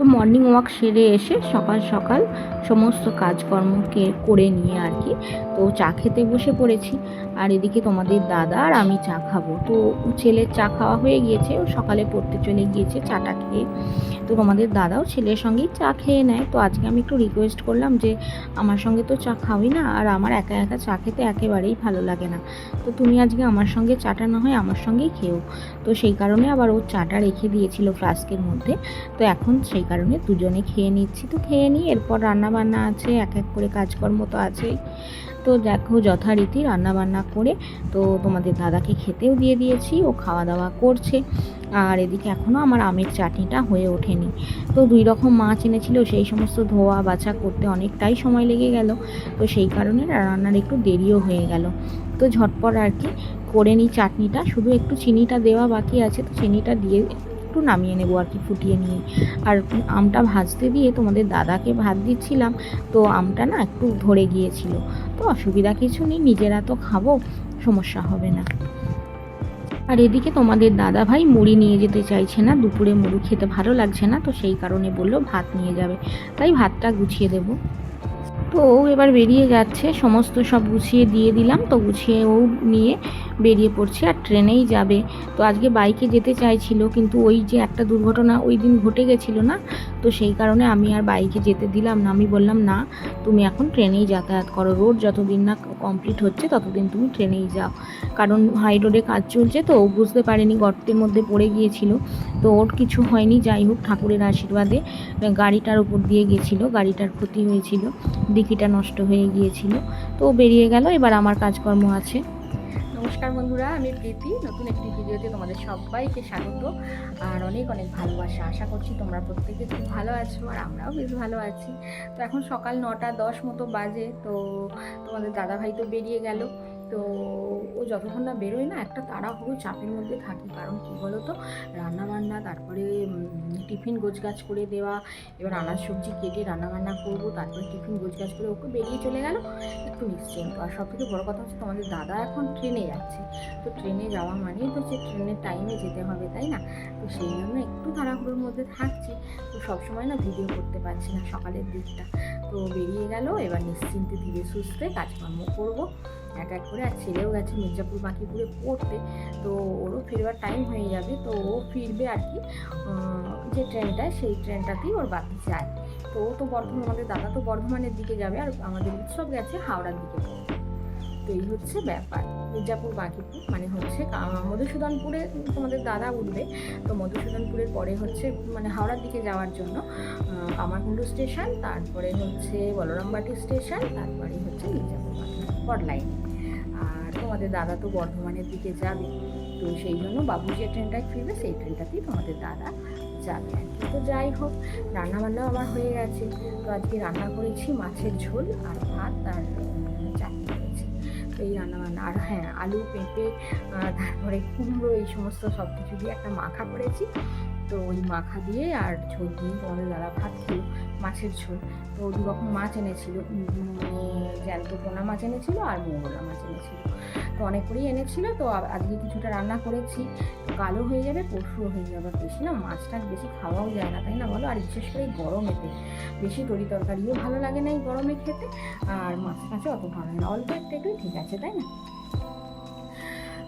তো morning walk সেরে এসে সকাল সকাল সমস্ত কাজকর্মকে করে নিয়ে আর কি। তো চা খেতে বসে পড়েছি। আর এদিকে তোমাদের দাদা আর আমি চা খাব। তো ছেলের চা খাওয়া হয়ে গিয়েছে। ও সকালে পড়তে চলে গিয়েছে চাটা খেয়ে। তো তোমাদের দাদাও ছেলের সঙ্গেই চা খেয়ে নেয়। তো আজকে আমি একটু রিকোয়েস্ট করলাম যে, আমার সঙ্গে তো চা খাওয়াই না। আর আমার একা একা চা খেতে একেবারেই ভালো লাগে না। তো তুমি আজকে আমার সঙ্গে চাটা না হয় আমার সঙ্গেই খেও। তো সেই কারণে আবার ও চাটা রেখে দিয়েছিল ফ্লাস্কের মধ্যে। তো এখন সেই কারণে দুজনে খেয়ে নিচ্ছি। তো খেয়ে নিই এরপর রান্না বান্না আছে, এক এক করে কাজকর্ম তো আছেই। তো দেখো যথারীতি রান্নাবান্না করে তো তোমাদের দাদাকে খেতেও দিয়ে দিয়েছি, ও খাওয়া দাওয়া করছে। আর এদিকে এখনও আমার আমের চাটনিটা হয়ে ওঠেনি। তো দুই রকম মাছ এনেছিল, সেই সমস্ত ধোয়া বাছা করতে অনেকটাই সময় লেগে গেল। তো সেই কারণে রান্নার একটু দেরিও হয়ে গেল। তো ঝটপট আর কি করে নিই চাটনিটা, শুধু একটু চিনিটা দেওয়া বাকি আছে, তো চিনিটা দিয়ে একটু নামিয়ে নেব আর কি, ফুটিয়ে নিয়ে। আর আমটা ভাজতে দিয়ে তোমাদের দাদাকে ভাত দিচ্ছিলাম, তো আমটা না একটু ধরে গিয়েছিল। তো অসুবিধা কিছু নেই, নিজেরা তো খাব, সমস্যা হবে না। আর এদিকে তোমাদের দাদা ভাই মুড়ি নিয়ে যেতে চাইছে না, দুপুরে মুড়ি খেতে ভালো লাগছে না, তো সেই কারণে বলল ভাত নিয়ে যাবে। তাই ভাতটা গুছিয়ে দেবো। তো ও এবার বেরিয়ে যাচ্ছে সমস্ত সব গুছিয়ে দিয়ে দিলাম, তো গুছিয়ে ও নিয়ে বেরিয়ে পড়ছে আর ট্রেনেই যাবে। তো আজকে বাইকে যেতে চাইছিল, কিন্তু ওই যে একটা দুর্ঘটনা ওই দিন ঘটে গেছিল না, তো সেই কারণে আমি আর বাইকে যেতে দিলাম না। আমি বললাম, না, তুমি এখন ট্রেনেই যাতায়াত করো। রোড যতদিন না কমপ্লিট হচ্ছে, ততদিন তুমি ট্রেনেই যাও। কারণ হাই রোডে কাজ চলছে, তো ও বুঝতে পারেনি, গর্তের মধ্যে পড়ে গিয়েছিল। তো ওর কিছু হয়নি, যাই হোক, ঠাকুরের আশীর্বাদে গাড়িটার উপর দিয়ে গেছিল, গাড়িটার ক্ষতি হয়েছিল। ডিকিটা নষ্ট হয়ে গিয়েছিল। তো বেরিয়ে গেল, এবার আমার কাজকর্ম আছে। নমস্কার বন্ধুরা, আমি প্রীতি। নতুন একটি ভিডিওতে তোমাদের সবাইকে স্বাগত। আর অনেক অনেক ভালোবাসা। আশা করছি তোমরা প্রত্যেকে খুব ভালো আছো আর আমরাও বেশ ভালো আছি। তো এখন সকাল নটা দশ মতো বাজে, তো তোমাদের দাদাভাই তো বেরিয়ে গেল। তো ও যতক্ষণ না বেরোয় না, একটা তাড়াহুড়ো চাপের মধ্যে থাকি। কারণ কী বলো তো রান্নাবান্না, তারপরে টিফিন গোছগাছ করে দেওয়া, এবার আনাজ সবজি কেটে রান্নাবান্না করব, তারপরে টিফিন গোছগাছ করে ওকে বেরিয়ে চলে গেল। একটু নিশ্চিন্ত আর সব থেকে বড়ো কথা হচ্ছে তোমাদের দাদা এখন ট্রেনে যাচ্ছে। তো ট্রেনে যাওয়া মানেই তো সে ট্রেনের টাইমে যেতে হবে, তাই না? তো সেই জন্য একটু তাড়াহুড়োর মধ্যে থাকছি। তো সবসময় না ভিডিও করতে পারছি না সকালের দিকটা। তো বেরিয়ে গেল, এবার নিশ্চিন্তে ধীরে সুস্থে কাজকর্ম করব। এক এক করে, আর ছেলেও গেছে মির্জাপুর বাকিপুরে পড়তে, তো ওরও ফিরবার টাইম হয়ে যাবে, তো ও ফিরবে আর কি যে ট্রেনটা, সেই ট্রেনটাতেই ওর বাকি যায়। তো ও তো বর্ধমান আমাদের দাদা তো বর্ধমানের দিকে যাবে, আর আমাদের উৎসব গেছে হাওড়ার দিকে তো এই হচ্ছে ব্যাপার, মির্জাপুর বাকিপুর মানে হচ্ছে মধুসূদনপুরে তোমাদের দাদা উঠবে, তো মধুসূদনপুরের পরে হচ্ছে মানে হাওড়ার দিকে যাওয়ার জন্য কামারকুণ্ডু স্টেশন, তারপরে হচ্ছে বলরামবাটি স্টেশন, তারপরে হচ্ছে মির্জাপুর বাকি লাইনে আর তোমাদের দাদা তো বর্ধমানের দিকে যাবে। তো সেই জন্য বাবু যে ট্রেনটায় ফিরবে, সেই ট্রেনটাতেই তোমাদের দাদা যাবে আর কি। তো যাই হোক, রান্নাবান্নাও আমার হয়ে গেছে। তো আজকে রান্না করেছি মাছের ঝোল আর ভাত আর চাটনি করেছি। তো এই রান্না বান্না আর হ্যাঁ আলু, পেঁপে তারপরে কুমড়ো, এই সমস্ত সব কিছু দিয়ে একটা মাখা করেছি। তো ওই মাখা দিয়ে আর ঝোল দিয়ে তোমাদের দাদা ভাত খেলো, মাছের ঝোল। তো দু রকম মাছ এনেছিল জ্যান্ত পোনা মাছ এনেছিল আর মৌরলা মাছ এনেছিল। তো অনেক করেই এনেছিল, তো আজকে কিছুটা রান্না করেছি। কালো হয়ে যাবে পরশুও হয়ে যাবে বেশি না মাছ টাছ বেশি খাওয়াও যায় না, তাই না বলো? আর বিশেষ করে এই গরমেতে। বেশি তরি তরকারিও ভালো লাগে না এই গরমে খেতে, আর মাছ টাছে অত ভালো লাগে না। অল্প একটা, ঠিক আছে, তাই না?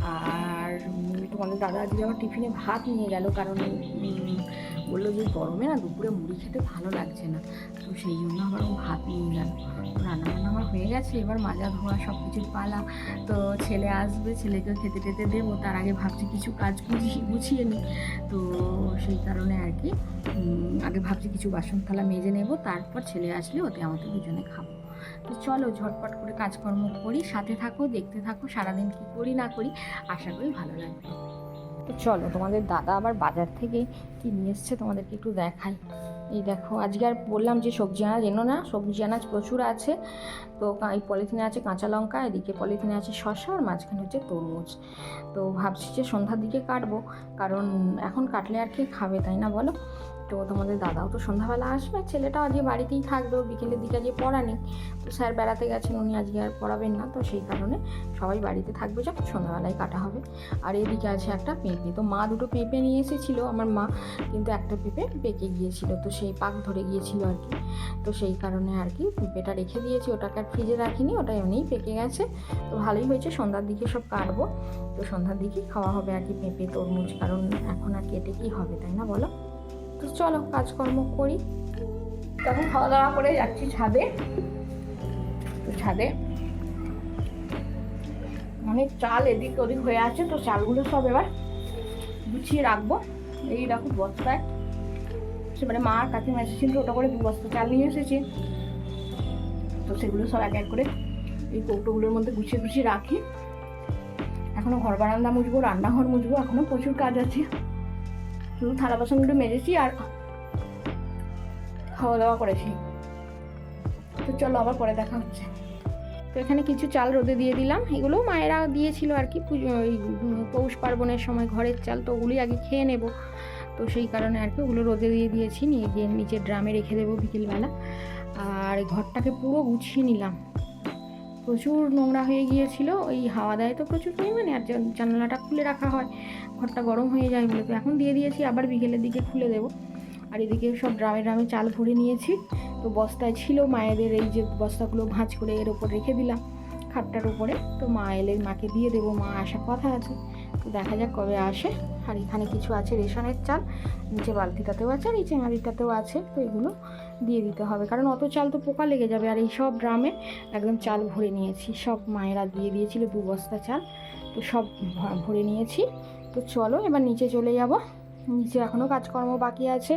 আর তোমাদের দাদা আজকে আমার টিফিনে ভাত নিয়ে গেল কারণ বলল যে গরমে না দুপুরে মুড়ি খেতে ভালো লাগছে না। তো সেই জন্য আমার ভাত নিয়ে গেল। রান্না বান্না আমার হয়ে গেছে, এবার মাজা ধোয়া সব কিছুর পালা। তো ছেলে আসবে, ছেলেকে খেতে টেতে দেবো, তার আগে ভাবছি কিছু কাজ গুছিয়ে গুছিয়ে নিই। তো সেই কারণে আর কি আগে ভাবছি কিছু বাসন থালা মেজে নেব, তারপর ছেলে আসলে ওতে আমাদের দুজনে খাব। তো চলো ঝটপট করে কাজকর্ম করি, সাথে থাকো, দেখতে থাকো, সারাদিন কি করি না করি, আশা করি ভালো লাগবে। তো চলো, তোমাদের দাদা আবার বাজার থেকে কি নিয়ে এসছে তোমাদেরকে একটু দেখাই। এই দেখো, আজকে আর বললাম যে সবজি আনাজ এনো না, সবজি আনাজ প্রচুর আছে। তো এই পলিথিনে আছে কাঁচা লঙ্কা, এদিকে পলিথিনে আছে শসা, আর মাঝখানে হচ্ছে তরমুজ। তো ভাবছি যে সন্ধ্যার দিকে কাটবো, কারণ এখন কাটলে আর কে খাবে, তাই না বলো? তো তোমাদের দাদাও তো সন্ধ্যাবেলা আসবে ছেলেটাও আজকে বাড়িতেই থাকবে বিকেলের দিকে আজকে পড়া নেই তো স্যার বেড়াতে গেছেন, উনি আজকে আর পড়াবেন না, তো সেই কারণে সবাই বাড়িতে থাকবে, যখন সন্ধ্যাবেলায় কাটা হবে। আর এদিকে আছে একটা পেঁপে, তো মা দুটো পেঁপে নিয়ে এসেছিল, আমার মা কিন্তু একটা পেঁপে পেকে গিয়েছিল, তো সেই পাক ধরে গিয়েছিল আর কি। তো সেই কারণে আর কি পেঁপেটা রেখে দিয়েছি, ওটাকে আর ফ্রিজে রাখিনি, ওটা এমনিই পেকে গেছে। তো ভালোই হয়েছে, সন্ধ্যার দিকে সব কাটবো। তো সন্ধ্যার দিকেই খাওয়া হবে আর কি পেঁপে, তরমুজ, কারণ এখন আর কেটে কি হবে, তাই না বলো? তো চলো কাজকর্ম করি। তখন খাওয়া দাওয়া করে যাচ্ছি ছাদে। তো ছাদে অনেক চাল এদিক ওদিক হয়ে আছে, তো চালগুলো সব এবার গুছিয়ে রাখব। এই রাখো বস্তায়। সেবারে মা কাকিমা এসেছিল, ওটা করে দু বস্তা চাল নিয়ে এসেছে। তো সেগুলো সব এক এক করে এই কৌটোগুলোর মধ্যে গুছিয়ে গুছিয়ে রাখি। এখনও ঘর বারান্দা মুছবো, রান্নাঘর মুছবো, এখনও প্রচুর কাজ আছে। শুধু থালা বাসনগুলো মেজেছি আর খাওয়া দাওয়া করেছি। তো চলো আবার পরে দেখা হচ্ছে। তো এখানে কিছু চাল রোদে দিয়ে দিলাম। এগুলোও মায়েরা দিয়েছিল আর কি। পুজো, ওই পৌষ পার্বণের সময় ঘরের চাল তো ওগুলি আগে খেয়ে নেব। তো সেই কারণে আর কি ওগুলো রোদে দিয়ে দিয়েছি। নিয়ে গিয়ে নিচের ড্রামে রেখে দেবো বিকেলবেলা। আর ঘরটাকে পুরো গুছিয়ে নিলাম। প্রচুর নোংরা হয়ে গিয়েছিল, ওই হাওয়া দেয় তো প্রচুর পরিমাণে, আর জান- জানালাটা খুলে রাখা হয়, ঘরটা গরম হয়ে যায় বলে। তো এখন দিয়ে দিয়েছি, আবার বিকেলের দিকে খুলে দেবো। আর এদিকে সব ড্রামে ড্রামে চাল ভরে নিয়েছি। তো বস্তায় ছিল মায়েদের এই যে বস্তাগুলো ভাঁজ করে এর ওপর রেখে দিলাম, খাটটার উপরে তো মা এলে মাকে দিয়ে দেবো, মা আসার কথা আছে। তো দেখা যাক কবে আসে। আর এখানে কিছু আছে রেশনের চাল, নিচে বালতিটাতেও আছে আর এই চেঙারিটাতেও আছে, তো এগুলো দিয়ে দিতে হবে। কারণ অত চাল তো পোকা লেগে যাবে। আর এই সব ড্রামে একদম চাল ভরে নিয়েছি। সব মায়েরা দিয়ে দিয়েছিল দু বস্তা চাল, তো সব ভরে নিয়েছি। তো চলো এবার নিচে চলে যাব। নিচে এখনও কাজকর্ম বাকি আছে।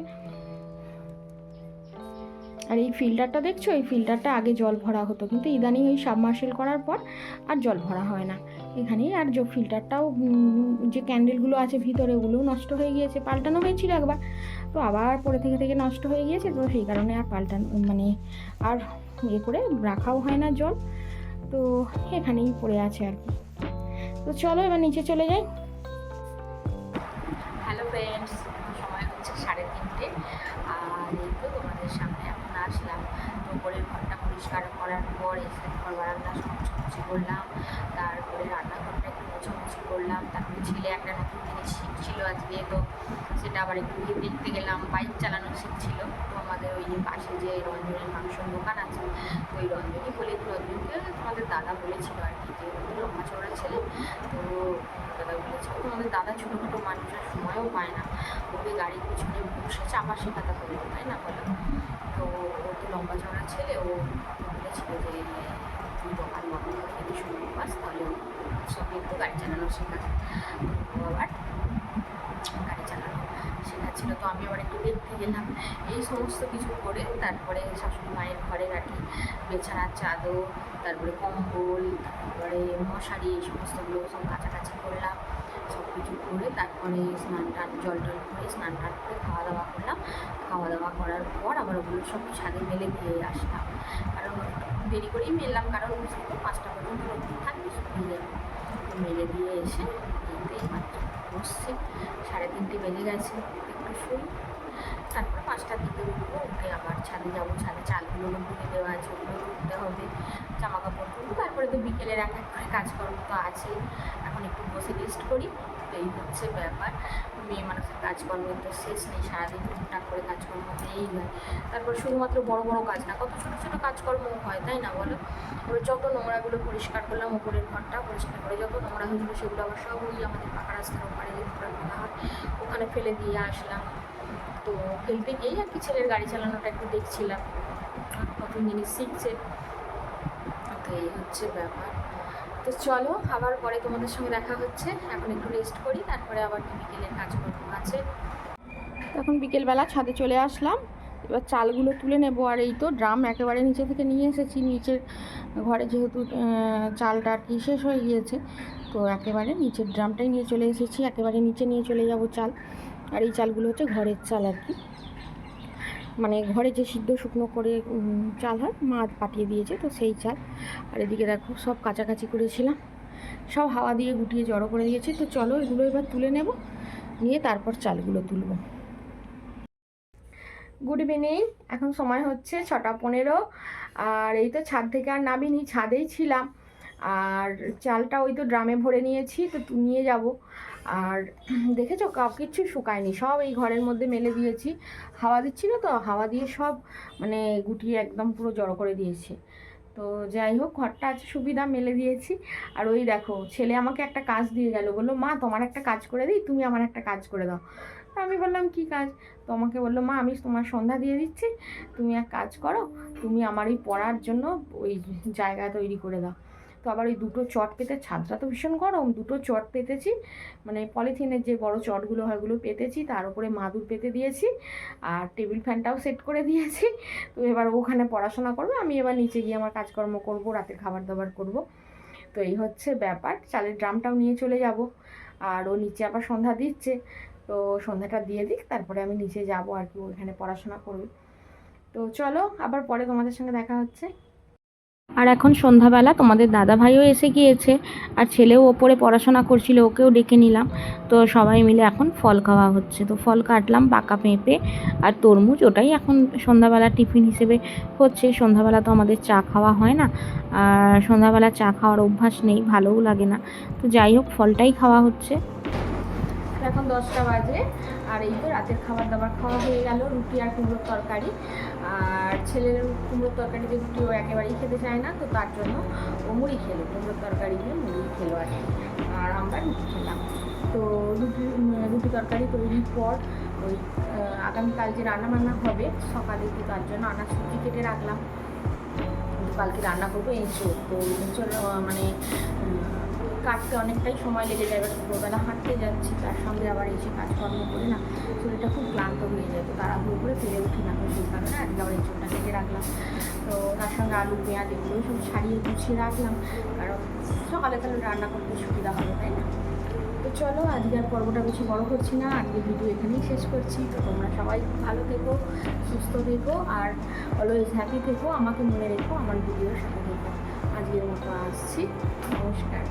আর এই ফিল্টারটা দেখছ? এই ফিল্টারটা আগে জল ভরা হতো। কিন্তু ইদানিং এই সাবমার্শেল করার পর আর জল ভরা হয় না। এখানেই আর যে ফিল্টারটাও যে ক্যান্ডেলগুলো আছে ভিতরে, ওগুলোও নষ্ট হয়ে গিয়েছে। পাল্টানো হয়েছিল একবার। তো আবার পরে থেকে থেকে নষ্ট হয়ে গিয়েছে। তো সেই কারণে আর পাল্টানো মানে আর ইয়ে করে রাখাও হয় না জল। তো এখানেই পড়ে আছে আর কি। তো চলো এবার নিচে চলে যাই। হ্যালো ফ্রেন্ডস সময় হচ্ছে সাড়ে তিনটে আর এই তো তোমাদের সামনে এখন আসলাম তো উপরের ঘরটা পরিষ্কার করার পর এসে ঘর বারান্দা সব মুছামুছি করলাম, তারপরে রান্নাঘরটা একটু মুছামুছি করলাম, তারপরে ছেলে একটা নতুন জিনিস শিখছিল আজকে, তো সেটা আবার একটু গিয়ে দেখতে গেলাম, বাইক চালানো শিখছিল, তো আমাদের ওই পাশে যে রঞ্জনের মাংসের দোকান আছে, ওই রঞ্জনই বলে রঞ্জনকে, তোমাদের দাদা বলেছিল আর কি যে লম্বা চড়া ছেলে, তো দাদা বলেছিল, তোমাদের দাদা ছোটোখাটো মানুষের সময়ও পায় না, ওকে গাড়ির পিছনে বসে চাপা শেখাতে হবে, তাই না বলো? তো ও তো লম্বা চড়া ছেলে, ও বলেছিল যে শুরু পাস তাহলে ওর সঙ্গে গাড়ি চালানো শেখাতে তো আবার গাড়ি চালানো শেখাচ্ছিল তো আমি আবার একটু দেখতে গেলাম এই সমস্ত কিছু করে তারপরে শাশুড়ি মায়ের ঘরের আর কি বিছানার চাদর তারপরে কম্বল তারপরে মশারি এই সমস্তগুলো সব কাছাকাছি করলাম সব কিছু করে তারপরে স্নান টান জল টল করে স্নান টান করে খাওয়া দাওয়া করলাম, খাওয়া দাওয়া করার পর আবার ওগুলো সব ছাদে মেলে দিয়ে আসলাম। কারণ দেরি করেই মেললাম, কারণ বুঝলি তো পাঁচটা পর্যন্ত থাকবে শুকিয়ে মেলে দিয়ে এসে এই মাত্র বসছে। সাড়ে তিনটে বেজে গেছে, একটু শুই। তারপর পাঁচটার দিকে উঠবো, উঠে আবার ছাদে যাব। ছাদে চালগুলো ধুয়ে দেওয়া আছে, ওগুলো ধুতে হবে জামা কাপড় ধুবো তারপরে তো বিকেলের এক এক করে কাজকর্ম তো আছে এখন একটু বসে রেস্ট করি, এই হচ্ছে ব্যাপার। মেয়ে মানুষের কাজকর্মের তো শেষ নেই, সারাদিন টুকটাক করে কাজকর্ম হয়েই যায় তারপর শুধুমাত্র বড় বড় কাজ না, কত ছোটো ছোটো কাজকর্ম হয়, তাই না বলো? এবার যত নোংরাগুলো পরিষ্কার করলাম, উপরের ঘরটা পরিষ্কার করে, যত নোংরা হয়েছিল সেগুলো আবার সব ওই আমাদের পাকা রাস্তার ওপারে যে নোংরা ফেলা হয়, ওখানে ফেলে দিয়ে আসলাম। তো ফেলতে গিয়েই আর কি ছেলের গাড়ি চালানোটা একটু দেখছিলাম নতুন জিনিস শিখছে। তো এই হচ্ছে ব্যাপার। তো চলো, আবার পরে তোমাদের সঙ্গে দেখা হচ্ছে। এখন একটু রেস্ট করি, তারপরে আবার বিকেলের কাজকর্ম আছে? এখন বিকেলবেলা ছাদে চলে আসলাম। এবার চালগুলো তুলে নেব, আর এই তো ড্রাম একেবারে নিচে থেকে নিয়ে এসেছি। নিচের ঘরে যেহেতু চালটা আর কি শেষ হয়ে গিয়েছে, তো একেবারে নিচের ড্রামটাই নিয়ে চলে এসেছি। একেবারে নিচে নিয়ে চলে যাব চাল। আর এই চালগুলো হচ্ছে ঘরের চাল আর কি। মানে ঘরে যে সিদ্ধ শুকনো করে চাল হয়, মা পাঠিয়ে দিয়েছে, তো সেই চাল। আর এদিকে দেখো, সব কাছাকাছি করেছিলাম। সব হাওয়া দিয়ে গুটিয়ে জড়ো করে দিয়েছি। তো চলো এগুলো এবার তুলে নেব, নিয়ে তারপর চালগুলো তুলব। গুড ইভিনিং এখন সময় হচ্ছে ছটা পনেরো। আর এই তো ছাদ থেকে আর নামিনি, ছাদেই ছিলাম। আর চালটা ওই তো ড্রামে ভরে নিয়েছি, তো নিয়ে যাব। আর দেখেছ কাপ কিচ্ছু শুকায়নি, সব এই ঘরের মধ্যে মেলে দিয়েছি। হাওয়া দিচ্ছিল তো, হাওয়া দিয়ে সব মানে গুটিয়ে একদম পুরো জড়ো করে দিয়েছে। তো যাই হোক, ঘরটা আছে সুবিধা, মেলে দিয়েছি। আর ওই দেখো, ছেলে আমাকে একটা কাজ দিয়ে গেল, বলল, মা, তোমার একটা কাজ করে দিই, তুমি আমার একটা কাজ করে দাও। তো আমি বললাম, কি কাজ? তো আমাকে বলল, মা, আমি তোমার সন্ধ্যা দিয়ে দিচ্ছি, তুমি এক কাজ করো, তুমি আমার এই পড়ার জন্য ওই জায়গা তৈরি করে দাও। তো আবার ওই দুটো চট পেতে, ছাদটা তো ভীষণ গরম, দুটো চট পেতেছি মানে পলিথিনের যে বড় চটগুলো হয় ওগুলো পেতেছি, তার উপরে মাদুর পেতে দিয়েছি, আর টেবিল ফ্যানটাও সেট করে দিয়েছি, তো এবার ওখানে পড়াশোনা করবে, আমি এবার নিচে গিয়ে আমার কাজকর্ম করব, রাতের খাবার দাবার করব, তো এই হচ্ছে ব্যাপার, চালের ড্রামটাও নিয়ে চলে যাব, আর ও নিচে আবার সন্ধ্যা দিচ্ছে, তো সন্ধ্যাটা দিয়ে দিক, তারপরে আমি নিচে যাব আর কি ওইখানে পড়াশোনা করবে, তো চলো আবার পরে তোমাদের সঙ্গে দেখা হচ্ছে। আর এখন সন্ধ্যাবেলা তোমাদের দাদা ভাইও এসে গিয়েছে আর ছেলেও ওপরে পড়াশোনা করছিল, ওকেও ডেকে নিলাম। তো সবাই মিলে এখন ফল খাওয়া হচ্ছে। তো ফল কাটলাম পাকা পেঁপে আর তরমুজ, ওটাই এখন সন্ধ্যাবেলা টিফিন হিসেবে হচ্ছে। সন্ধ্যাবেলা তো আমাদের চা খাওয়া হয় না, আর সন্ধ্যাবেলা চা খাওয়ার অভ্যাস নেই, ভালোও লাগে না। তো যাই হোক, ফলটাই খাওয়া হচ্ছে। এখন দশটা বাজে। আর এই তো রাতের খাবার দাবার খাওয়া হয়ে গেল, রুটি আর কুমড়োর তরকারি। আর ছেলের কুমড়োর তরকারিতে রুটি ও একেবারেই খেতে চায় না, তো তার জন্য ও মুড়ি খেলো, কুমড়োর তরকারি দিয়ে মুড়ি খেলো আর আর আমরা রুটি খেলাম। তো রুটি রুটি তরকারি তৈরির পর ওই আগামীকাল যে রান্না বান্না হবে, সকালে তো তার জন্য আনা সবজি কেটে রাখলাম। কালকে রান্না করব এঁচোড় তো এঁচোড় মানে কাটতে অনেকটাই সময় লেগে যায়, এবার দুপুরবেলা হাঁটতে যাচ্ছি, তার সঙ্গে আবার এসে কাজকর্ম করে না, শরীরটা খুব ক্লান্ত হয়ে যায়, তো তাড়াহুড়ো করে ফিরে উঠি না সেই কারণে আজকে আবার এঁচোড়টা কেটে রাখলাম। তো তার সঙ্গে আলু, পেঁয়াজ এগুলো সব ছাড়িয়ে গুছিয়ে রাখলাম, কারণ সকালে তাহলে রান্না করতে সুবিধা হবে, তাই না? তো চলো, আজকে আর পর্বটা বেশি বড় করছি না আজকে ভিডিও এখানেই শেষ করছি, তো তোমরা সবাই ভালো থেকো, সুস্থ থেকো, আর অলওয়েজ হ্যাপি থেকো, আমাকে মনে রেখো, আমার ভিডিওর সাথে থেকো। আজকের মতো আসছি, নমস্কার।